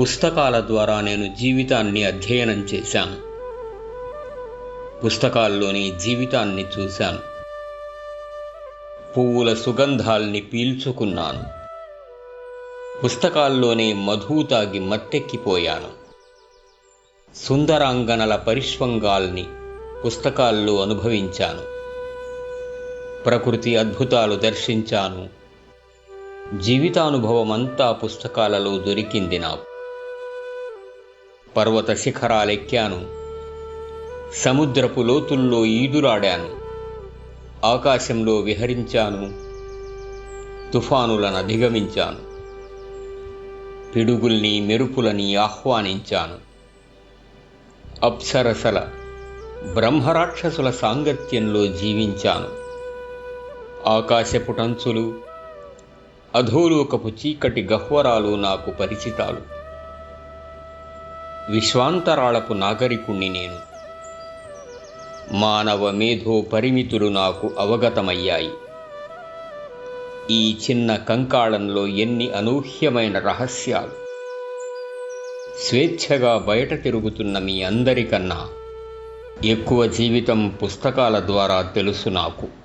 పుస్తకాల ద్వారా నేను జీవితాన్ని అధ్యయనం చేశాను. పుస్తకాల్లోని జీవితాన్ని చూశాను. పువ్వుల సుగంధాల్ని పీల్చుకున్నాను. పుస్తకాల్లోనే మధు తాగి మత్తెక్కిపోయాను. సుందరాంగనల పరిష్వంగాల్ని పుస్తకాల్లో అనుభవించాను. ప్రకృతి అద్భుతాలు దర్శించాను. జీవితానుభవమంతా పుస్తకాలలో దొరికింది నాకు. పర్వత శిఖరాలెక్కాను. సముద్రపు లోతుల్లో ఈదురాడాను ఆకాశంలో విహరించాను. తుఫానులను అధిగమించాను. పిడుగుల్ని మెరుపులని ఆహ్వానించాను. అప్సరసల బ్రహ్మరాక్షసుల సాంగత్యంలో జీవించాను. ఆకాశపుటంచులు అధోలోకపు చీకటి గహ్వరాలు నాకు పరిచితాలు. విశ్వాంతరాళపు నాగరికుణ్ణి నేను. మానవ మేధో పరిమితులు నాకు అవగతమయ్యాయి. ఈ చిన్న కంకాళంలో ఎన్ని అనూహ్యమైన రహస్యాలు. స్వేచ్ఛగా బయట తిరుగుతున్న మీ అందరికన్నా ఎక్కువ జీవితం పుస్తకాల ద్వారా తెలుసు నాకు.